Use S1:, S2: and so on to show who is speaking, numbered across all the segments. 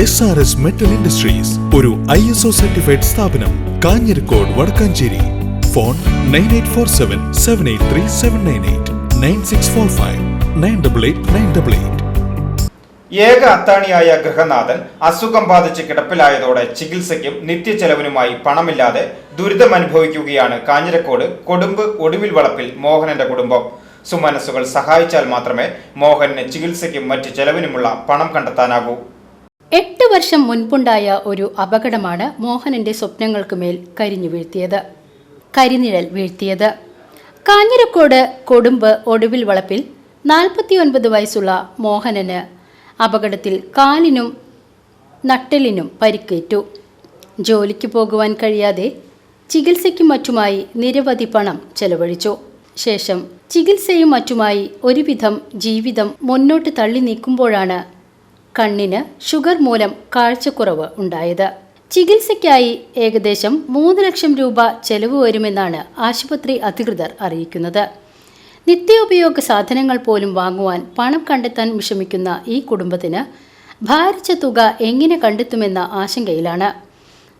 S1: S R S metal industries ഒരു I S O certified സ്ഥാപനം Kanjirakode Vadakkanchery. Phone nine eight four seven seven eight three seven nine eight nine six four five nine double eight nine double eight
S2: ഏക അത്താണിയായ ഗൃഹനാഥൻ അസുഖം ബാധിച്ച് കിടപ്പിലായതോടെ ചികിത്സയ്ക്കും നിത്യച്ചെലവിനുമായി പണമില്ലാതെ ദുരിതമനുഭവിക്കുകയാണ് കാഞ്ഞിരക്കോട് കൊടുമ്പ് ഒടുവിൽ വളപ്പിൽ മോഹനന്റെ കുടുംബം. സുമനസ്സുകൾ സഹായിച്ചാൽ മാത്രമേ മോഹന് ചികിത്സയ്ക്കും മറ്റ് ചെലവിനുമുള്ള പണം കണ്ടെത്താനാകൂ.
S3: എട്ട് വർഷം മുൻപുണ്ടായ ഒരു അപകടമാണ് മോഹനന്റെ സ്വപ്നങ്ങൾക്ക് മേൽ കരിഞ്ഞു വീഴ്ത്തിയത്. കരിനിഴൽ വീഴ്ത്തിയത്. കാഞ്ഞിരക്കോട് കൊടുമ്പ് ഒടുവിൽ വളപ്പിൽ നാൽപ്പത്തിയൊൻപത് വയസ്സുള്ള മോഹനന് അപകടത്തിൽ കാലിനും നട്ടലിനും പരിക്കേറ്റു. ജോലിക്ക് പോകുവാൻ കഴിയാതെ ചികിത്സയ്ക്കും മറ്റുമായി നിരവധി പണം ചെലവഴിച്ചു. ശേഷം ചികിത്സയും മറ്റുമായി ഒരുവിധം ജീവിതം മുന്നോട്ട് തള്ളി നീക്കുമ്പോഴാണ് കണ്ണിന് ഷുഗർ മൂലം കാഴ്ചക്കുറവ് ഉണ്ടായത്. ചികിത്സയ്ക്കായി ഏകദേശം മൂന്ന് ലക്ഷം രൂപ ചെലവ് വരുമെന്നാണ് ആശുപത്രി അധികൃതർ അറിയിക്കുന്നത്. നിത്യോപയോഗ സാധനങ്ങൾ പോലും വാങ്ങുവാൻ പണം കണ്ടെത്താൻ വിഷമിക്കുന്ന ഈ കുടുംബത്തിന് ഭാരിച്ച തുക എങ്ങനെ കണ്ടെത്തുമെന്ന ആശങ്കയിലാണ്.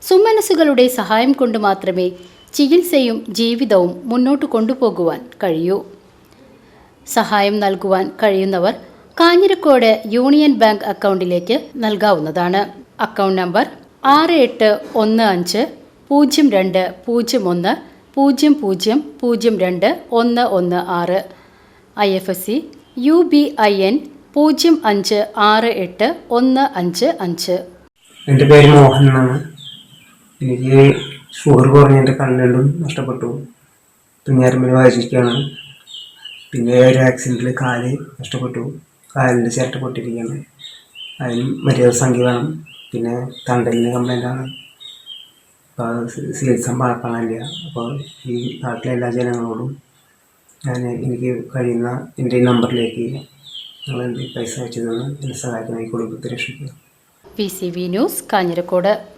S3: സുമനസ്സുകളുടെ സഹായം കൊണ്ട് മാത്രമേ ചികിത്സയും ജീവിതവും മുന്നോട്ട് കൊണ്ടുപോകുവാൻ കഴിയൂ. സഹായം നൽകുവാൻ കഴിയുന്നവർ കാഞ്ഞിരക്കോട് യൂണിയൻ ബാങ്ക് അക്കൗണ്ടിലേക്ക് നൽകാവുന്നതാണ്. അക്കൗണ്ട് നമ്പർ ആറ് എട്ട് ഒന്ന് അഞ്ച് പൂജ്യം രണ്ട് പൂജ്യം ഒന്ന് പൂജ്യം പൂജ്യം പൂജ്യം രണ്ട് ഒന്ന് ഒന്ന് ആറ്. I F S C U B I N പൂജ്യം അഞ്ച് ആറ് എട്ട് ഒന്ന് അഞ്ച് അഞ്ച്.
S4: എന്റെ പേര് മോഹൻ എന്നാണ്. എനിക്ക് ഷുഗർ കുറഞ്ഞ് എന്റെ കണ്ണുകളും നഷ്ടപ്പെട്ടു. പിന്നെ തുഞ്ഞാരമ്പൽ വായിച്ചിരിക്കുകയാണ് പിന്നെ ഒരു ആക്സിഡന്റിൽ കാൽ നഷ്ടപ്പെട്ടു. കാലിന്റെ ചിരട്ട പൊട്ടിയിരിക്കുകയാണ്. അതിന് മര്യാദ സംഖ്യ വേണം. പിന്നെ തണ്ടലിന് കംപ്ലൈന്റ് ആണ്. അപ്പോൾ ചികിത്സ കാണാനില്ല അപ്പോൾ ഈ നാട്ടിലെ എല്ലാ ജനങ്ങളോടും ഞാൻ എനിക്ക് കഴിയുന്ന എന്റെ ഈ നമ്പറിലേക്ക് നിങ്ങൾ പൈസ അയച്ചു തന്ന് എന്നെ സഹായിക്കുന്ന ഈ കുടുംബത്തെ രക്ഷിക്കുക.
S3: P C V news Kanjirakode.